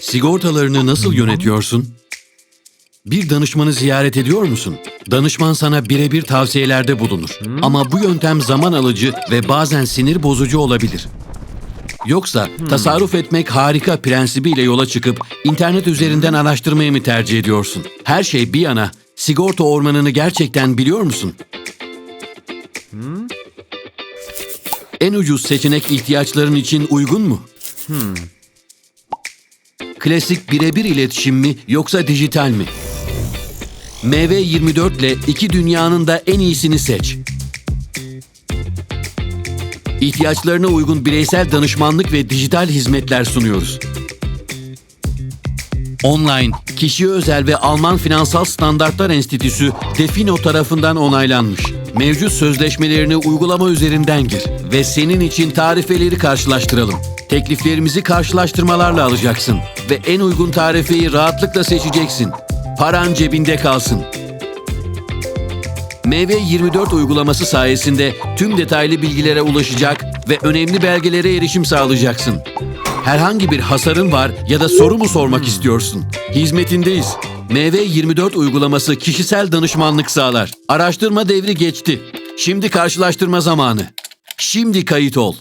Sigortalarını nasıl yönetiyorsun? Bir danışmanı ziyaret ediyor musun? Danışman sana birebir tavsiyelerde bulunur. Ama bu yöntem zaman alıcı ve bazen sinir bozucu olabilir. Yoksa tasarruf etmek harika prensibiyle yola çıkıp internet üzerinden araştırmayı mı tercih ediyorsun? Her şey bir yana, sigorta ormanını gerçekten biliyor musun? En ucuz seçenek ihtiyaçların için uygun mu? Klasik birebir iletişim mi yoksa dijital mi? MV24 ile iki dünyanın da en iyisini seç. İhtiyaçlarına uygun bireysel danışmanlık ve dijital hizmetler sunuyoruz. Online, kişiye özel ve Alman Finansal Standartlar Enstitüsü Defino tarafından onaylanmış. Mevcut sözleşmelerini uygulama üzerinden gir ve senin için tarifeleri karşılaştıralım. Tekliflerimizi karşılaştırmalarla alacaksın ve en uygun tarifeyi rahatlıkla seçeceksin. Paran cebinde kalsın. MV24 uygulaması sayesinde tüm detaylı bilgilere ulaşacak ve önemli belgelere erişim sağlayacaksın. Herhangi bir hasarın var ya da soru mu sormak istiyorsun? Hizmetindeyiz. MV24 uygulaması kişisel danışmanlık sağlar. Araştırma devri geçti. Şimdi karşılaştırma zamanı. Şimdi kayıt ol.